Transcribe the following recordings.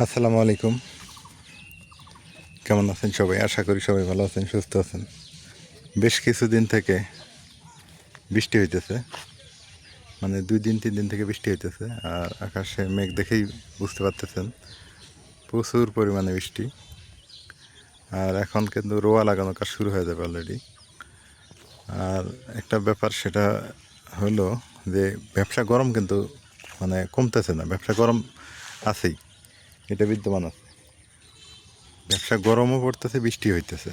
আসসালামু আলাইকুম। কেমন আছেন সবাই? আশা করি সবাই ভালো আছেন, সুস্থ আছেন। বেশ কিছুদিন থেকে বৃষ্টি হইতেছে। মানে দুই দিন, তিন দিন থেকে বৃষ্টি হইতেছে। আর আকাশে মেঘ দেখেই বুঝতে পারতেছেন, প্রচুর পরিমাণে বৃষ্টি। আর এখন কিন্তু রোয়া লাগানো কাজ শুরু হয়ে যাবে অলরেডি আর একটা ব্যাপার সেটা হলো যে ব্যবসা গরম কিন্তু মানে কমতেছে না, ব্যবসা গরম আছেই। এটা বিদ্যমান আছে। ব্যবসা গরমও পড়তেছে, বৃষ্টি হইতেছে।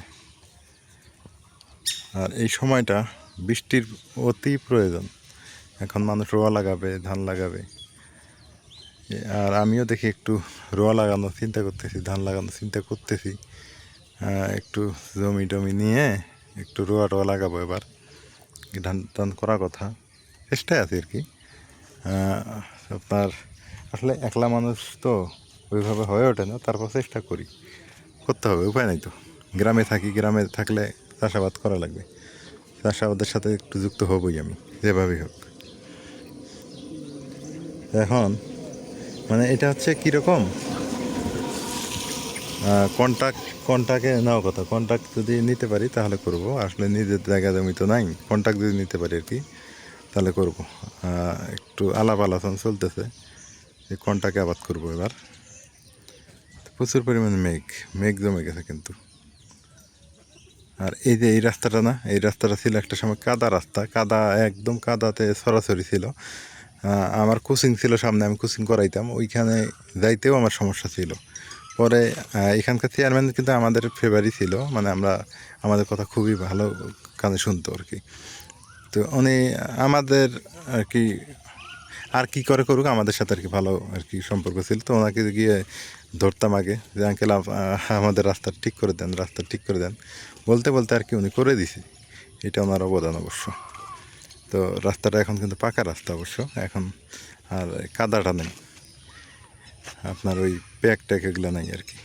আর এই সময়টা বৃষ্টির অতি প্রয়োজন। এখন মানুষ রোয়া লাগাবে, ধান লাগাবে। আর আমিও দেখি একটু রোয়া লাগানো চিন্তা করতেছি, ধান লাগানো চিন্তা করতেছি। একটু জমি টমি নিয়ে একটু রোয়া টোয়া লাগাবো এবার। ধান টান করা কথা। চেষ্টায় আছি আর কি। আপনার আসলে একলা মানুষ তো ওইভাবে হয়ে ওঠে না, তারপর চেষ্টা করি। করতে হবে, উপায় নাই তো। গ্রামে থাকি, গ্রামে থাকলে চাষাবাদ করা লাগবে। চাষাবাদের সাথে একটু যুক্ত হবই আমি, যেভাবেই হোক। এখন মানে এটা হচ্ছে কীরকম কন্ট্রাক্ট কন্ট্রাক্টে নেওয়া কথা। কন্ট্রাক্ট যদি নিতে পারি তাহলে করব। আসলে নিজের জায়গা জমি তো নাই। কন্ট্রাক্ট যদি নিতে পারি আর কি, তাহলে করব। একটু আলাপ আলোচনা চলতেছে। যে কন্ট্রাক্টে আবাদ করব এবার। প্রচুর পরিমাণে মেঘ মেঘ জমে গেছে কিন্তু। আর এই যে এই রাস্তাটা না, এই রাস্তাটা ছিল একটা সময় কাদা রাস্তা, কাদা একদম কাদাতে সরাসরি ছিল। আমার কোচিং ছিল সামনে, আমি কোচিং করাইতাম, ওইখানে যাইতেও আমার সমস্যা ছিল। পরে এখানকার চেয়ারম্যান কিন্তু আমাদের ফেভারই ছিল মানে আমরা, আমাদের কথা খুবই ভালো কানে শুনতো আর কি। তো উনি আমাদের আর কি আর কি করে করুক, আমাদের সাথে আর কি ভালো আর কি সম্পর্ক ছিল। তো ওনাকে গিয়ে ধরতাম আগে, যে আঙ্কেল আমাদের রাস্তা ঠিক করে দেন, রাস্তা ঠিক করে দেন। বলতে বলতে আর কি উনি করে দিছে। এটা ওনার অবদান অবশ্য। তো রাস্তাটা এখন কিন্তু পাকা রাস্তা অবশ্য। এখন আর কাদাটা নেই আপনার ওই প্যাক ট্যাক এগুলো নেই আর কি।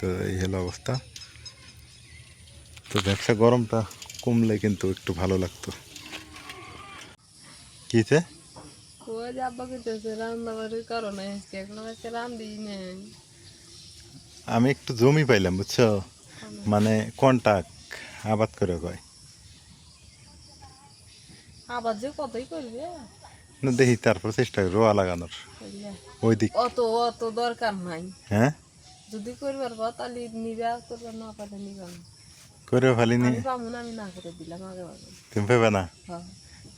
তো এই হলো অবস্থা। তো ব্যবসা গরমটা কমলে কিন্তু একটু ভালো লাগতো। কইতেছে রান্না বাড়ির কারণে। এখন রান্ধি নেই। আমি একটু জমি পাইলাম বুঝছ? মানে কন্টাক্ট আবাদ করে কয়। আবার যে কতই করবে? না দেখি তারপর চেষ্টা করি রোয়া লাগানোর। বুঝলে? ওই দিক অত অত দরকার নাই। হ্যাঁ? যদি করবার পর তাহলে নিবে না পারে নিবে করে ফেলিনি। আমি পাবো না আমি না করে দিলাম আগে তুমি পেবে না? হ্যাঁ।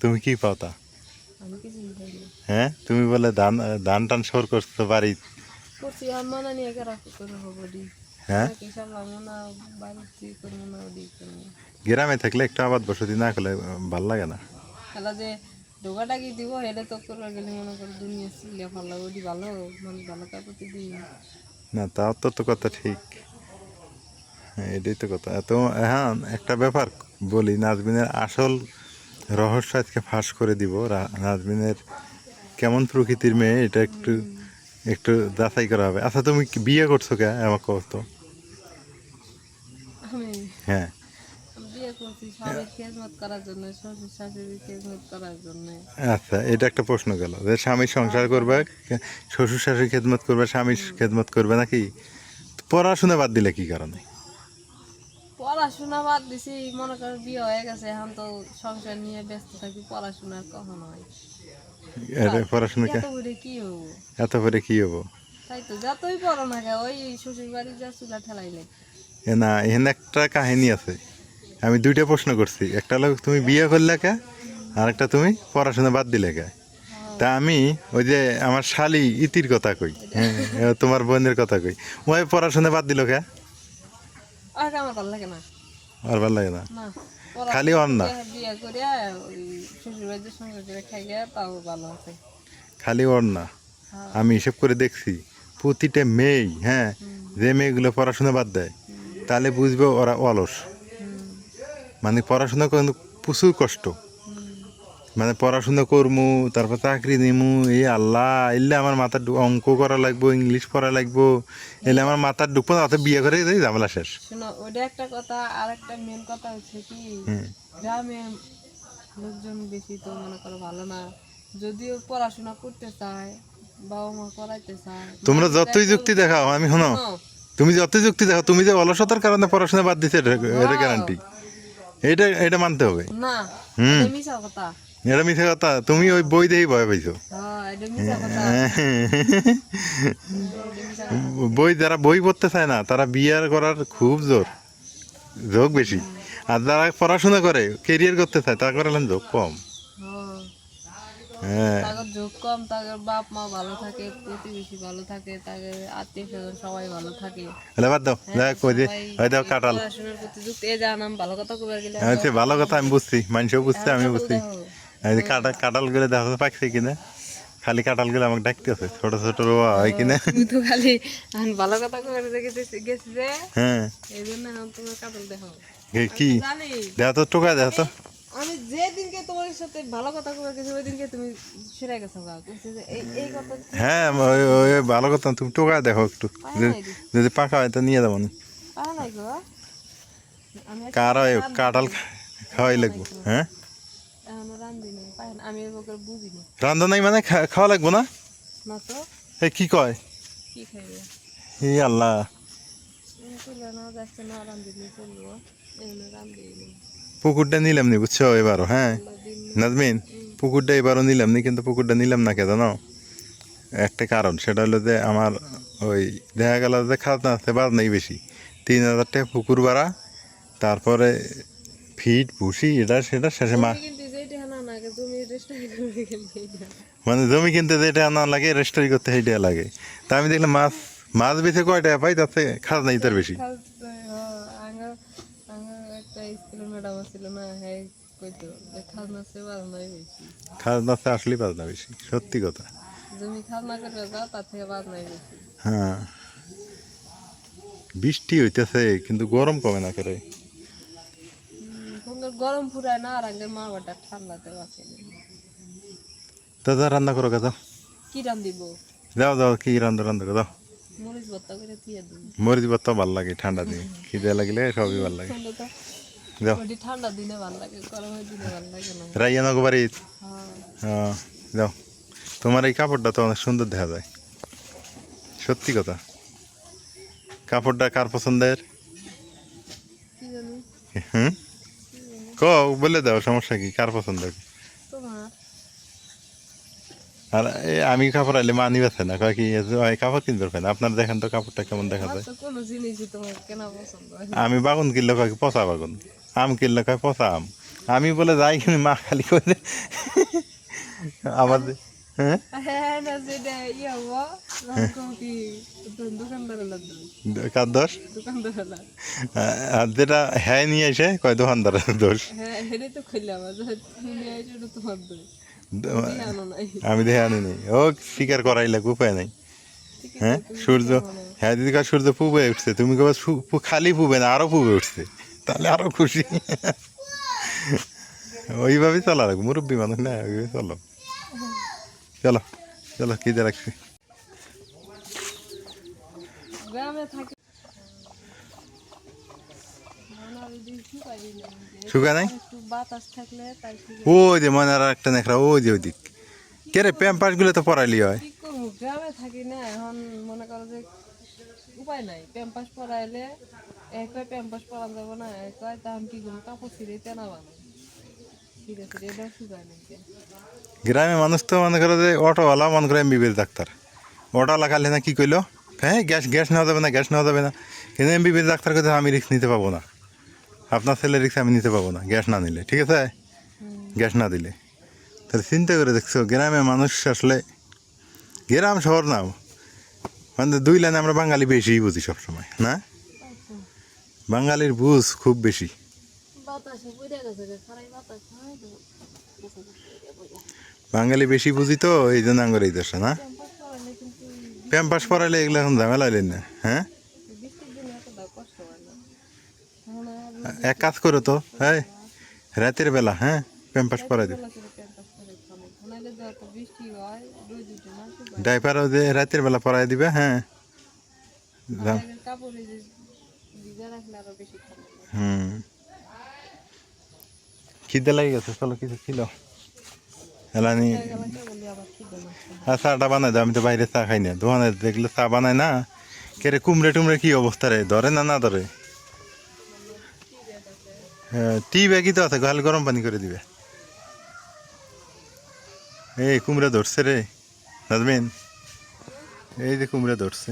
তুমি কি পাও তা? আমি কিছু হ্যাঁ? তুমি বলে ধান ধান টান সর করছ বাড়ি করছি আর মানা নিয়ে রাখো করে হব ডি হ্যাঁ গ্রামে থাকলে একটু আবাদ বসতি না করলে ভালো লাগে না খেলা যে ঢোকাটা কি দিব হেলে তো করবার গেলে মনে করো দুনিয়া ছিলে ভালো ওডি ভালো মানে ভালো কাপড় দিই না তাও তো তো কথা ঠিক এটাই তো কথা তো হ্যাঁ একটা ব্যাপার বলি নাজমিনের আসল রহস্য আজকে ফাঁস করে দিব নাজমিনের কেমন প্রকৃতির মেয়ে এটা একটু একটু যাচাই করা হবে। আচ্ছা তুমি কি বিয়ে করছ কে? আমাকে কত তো। হ্যাঁ। আচ্ছা এটা একটা প্রশ্ন গেল। যে স্বামীর সংসার করবে শ্বশুর শাশুড়ি খেদমত করবে স্বামীর খেদমত করবে নাকি? পড়াশোনা বাদ দিলে কি কারণে? পড়াশোনা বাদ দিছি মনে করো বিয়ে হয়ে গেছে এখন তো সংসার নিয়ে ব্যস্ত থাকি পড়াশোনা কখন হয়। পড়াশোনা এত কি হব? এত করে কি হব? তাই তো যতই পড়ো না কে ওই শ্বশুর বাড়ি যা চুলা ঠেলাইলে এ না এখানে একটা কাহিনী আছে। আমি দুইটা প্রশ্ন করছি। একটা হলো তুমি বিয়ে করলে কে? আর একটা তুমি পড়াশোনা বাদ দিলে কে? তা আমি ওই যে আমার শালি ইতির কথা কই হ্যাঁ তোমার বোনের কথা কই। ওই পড়াশোনা বাদ দিল কে? আর আমার ভালো লাগে না। আর ভালো লাগে না? না। খালি ওর না। বিয়ে- বিয়ে করে ওই সংসার করে খাই তাও ভালো আছে। খালি ওর না? হ্যাঁ। আমি হিসেব করে দেখছি প্রতিটা মেয়ে হ্যাঁ যে মেয়েগুলো পড়াশোনা বাদ দেয় তাহলে বুঝবে ওরা অলস। মানে পড়াশোনা প্রচুর কষ্ট। মানে পড়াশোনা করমু তারপর চাকরি নিমু এই আল্লাহ এলে আমার মাথার অঙ্ক করা লাগবো ইংলিশ পড়া লাগবো এলে আমার মাথার ডুবো না বিয়ে করে দেয় ঝামেলা শেষ। শোনো ওটা একটা কথা আর একটা মেন কথা হচ্ছে কি গ্রামে লোকজন বেশি তো মনে করো ভালো না। যদিও পড়াশোনা করতে চায় বাবা মা করাইতে চায় তোমরা যতই যুক্তি দেখাও আমি শোনো তুমি যতই যুক্তি দেখাও তুমি যে অলসতার কারণে পড়াশোনা বাদ দিতে এটা গ্যারান্টি এটা এটা মানতে হবে। না হুম। কথা। এটা মিথ্যে কথা তুমি ওই বই দেখেই ভয় পাইছো। হ্যাঁ। বই যারা বই পড়তে চায় না তারা বিয়ার করার খুব জোর ঝোঁক বেশি। আর যারা পড়াশোনা করে কেরিয়ার করতে চায় তারা করেন ঝোঁক কম। হ্যাঁ। হ্যাঁ। তাদের যোগ কম তাদের বাপ মা ভালো থাকে প্রতিবেশী ভালো থাকে তাদের আত্মীয় স্বজন সবাই ভালো থাকে। তাহলে বাদ দাও দেখ কই যে ওই দাও কাটাল ভালো কথা গেলে আচ্ছা ভালো কথা আমি বুঝছি মানুষও বুঝছে আমি বুঝছি। এই যে কাটা কাটালগুলো দেখো পাকছে কিনা। খালি কাটালগুলো আমাকে ডাকতেছে ছোট ছোট রোয়া হয় কিনা। তো খালি ভালো কথা কবার গেছি গেছি যে হ্যাঁ। এই জন্য তোমার দেখো কি? দেখো তো টোকা দেখো তো। আমি যে দিনকে তোমার সাথে ভালো কথা কবার গেছি ওই দিনকে তুমি সেরে গেছো এই কথা হ্যাঁ ওই ওই ভালো কথা তুমি টোকা দেখো একটু। যদি- পাকা হয় তো নিয়ে যাব না। কার হয়? কাটাল খাওয়াই লাগবো হ্যাঁ? এখনও রান্ধি নাই আমি এবার বুঝি না। রান্ধা নাই মানে খাওয়া লাগবো না? না তো? এ কি কয়? কি খাইবে? ই আল্লাহ। পুকুরটা নিলাম নি বুঝছ? এবারও হ্যাঁ? নাজমিন পুকুরটা এবারও নিলাম নি কিন্তু পুকুরটা নিলাম না কে জানো? একটা কারণ সেটা হলো যে আমার ওই দেখা গেল যে খাজনা আছে বাদ নেই বেশি। তিন হাজার টাকা পুকুর ভাড়া তারপরে ফিট ভুসি এটা সেটা শেষে মা মানে জমি কিনতে যেটা না লাগে রেস্টারি করতে সেইটা লাগে। তা আমি দেখলাম মাছ মাছ বেছে কয় টাকা পাই? তাতে খাজনা ইতার বেশি। খালতে, আঙ্গা আঙ্গা একটা স্কুলের না কইতো যে খাজনা সে ভালো নয় বেশি খাজনা আসলেই পাজনা বেশি সত্যি কথা। তার থেকে নাই হ্যাঁ। বৃষ্টি হইতেছে কিন্তু গরম কমে না করে। গরম ফুরায় না আর মা বাটা ঠান্ডাতে বাঁচে। দাদা রান্না করো গা যাও কি রান দিব যাও যাও কি রান্না রান্না করো যাও মরিচ ভর্তা করে দিয়ে দিন মরিচ ভর্তা ভালো লাগে ঠান্ডা দিনে। খিদে লাগলে সবই ভালো লাগে। যাও ওটি ঠান্ডা দিনে ভালো লাগে গরমের দিনে ভালো লাগে না। রাইয়া নগো বাড়ি হ্যাঁ। হ্যাঁ যাও তোমার এই কাপড়টা তো অনেক সুন্দর দেখা যায়। সত্যি কথা। কাপড়টা কার পছন্দের? কি হুম? ক বলে দাও সমস্যা কি? কার পছন্দের? তোমার আর আমি কাপড় আইলে মা নিবেছে না কয় কি কাপড় কিনতে পারবেন আপনার দেখেন তো কাপড়টা কেমন দেখা যায়। না। আমি বাগুন কিনলে কয় পচা বাগুন আম কিনলে কয় পচা আম আমি বলে যাই কিনে মা খালি করে আমার যে- হ্যাঁ হ্যাঁ যেটা হ্যাঁ নিয়ে এসে কয় দোকানদারের দোষ। হ্যাঁ তো ওটা তোমার দোষ। আমি দেখে আনি নি। ও স্বীকার করাই লাগবে উপায় নাই। হ্যাঁ? সূর্য হ্যাঁ দিদি কার সূর্য পুবে উঠছে। তুমি কবে খালি পুবে না আরও পুবে উঠছে। তাহলে আরও খুশি। ওইভাবেই চলা লাগবে। মুরব্বী মানুষ না ওইভাবে চলো। চলো চলো কি রাখছি গ্রামে থাকি না, না, ওই দিন শুকাই দিলাম যে। শুকা নাই? ওই যে মনে আর একটা নেখরা ওই যে ওইদিক। কে রে প্যাম্পাসগুলো তো পড়াইলি হয়। গ্রামে থাকি না এখন মনে করো যে উপায় নাই। প্যাম্পাস পরাইলে এক প্যাম্পাস পরান যাব না এক তখন কি করব? কাপড় ছিঁড়ে তেনা বানাই ঠিক আছে এটাও শুকায় নাই কেন। গ্রামে মানুষ তো মনে করো যে অটোওয়ালা মনে করে এমবিবিএস ডাক্তার। অটোওয়ালা খালি না কি কইলো? হ্যাঁ গ্যাস গ্যাস নেওয়া যাবে না গ্যাস নেওয়া যাবে না। কিন্তু এমবিবিএস ডাক্তার কথা আমি রিস্ক নিতে পাবো না। আপনার ছেলে রিক্স আমি নিতে পাবো না গ্যাস না নিলে ঠিক আছে? গ্যাস না দিলে। তাহলে চিন্তা করে দেখছ গ্রামে মানুষ আসলে গ্রাম শহর না মানে দুই লাইনে আমরা বাঙালি বেশি বুঝি সবসময় না? বাঙালির বুঝ খুব বেশি। বাঙালি বেশি বুঝি তো এই জন্য আঙ্গর এই দেশটা না? প্যাম্পাস কিন্তু এগুলো এখন ঝামেলা না হ্যাঁ বৃষ্টির দিনে এতটা কষ্ট হয় না এখন আর এক কাজ করো তো হ্যাঁ রাতের বেলা হ্যাঁ? প্যাম্পাস পরাই শুকায়। ডাইপারও যে রাতের বেলা পরাই দিবে হ্যাঁ। হুম। খিদে লাগে গেছে, চলো কিছু ছিল এলানি, আর চাটা বানাই দাও, আমি তো বাইরে চা খাই না। দোকানে দেখলে চা বানায় না। কেরে কুমড়ে টুমড়ে কি অবস্থা রে? ধরে না না ধরে? টি ব্যাগই তো আছে খালি গরম পানি করে দিবে। এই কুমড়া ধরছে রে, নাজমিন। এই যে কুমড়া ধরছে।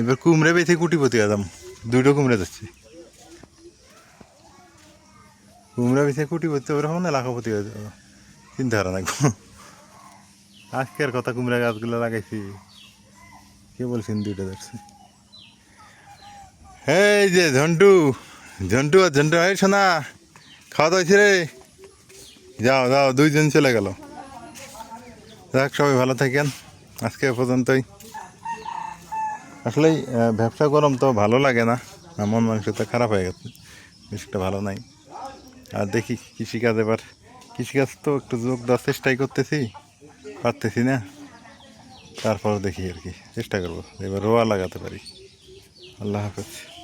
এবার কুমড়ে বেঁচে কুটিপতি আদাম দুটো কুমড়া ধরছে। কুমড়া বেঁচে কুটিপতি ওরকম না লাখাপতি চিন্তা হারা না আজকের কথা কুমড়া গাছগুলো লাগাইছি। কে বলছেন দুইটা ধরছে? এই যে ঝন্টু। ঝন্টু আর ঝন্টু, এই শোনা খাওয়া দাওয়া রে যাও যাও, দুইজন চলে গেল। যাক, সবাই ভালো থাকেন। আজকে পর্যন্তই। আসলেই ব্যবসা গরম তো ভালো লাগে না। মন মাংস তো খারাপ হয়ে গেছে। একটা ভালো নাই। আর দেখি কৃষিকাজ এবার। কৃষিকাজ তো একটু যোগ দেওয়ার চেষ্টাই করতেছি। পারতেছি না। তারপর দেখি আর কি। চেষ্টা করব। এবার রোয়া লাগাতে পারি। আল্লাহ হাফেজ।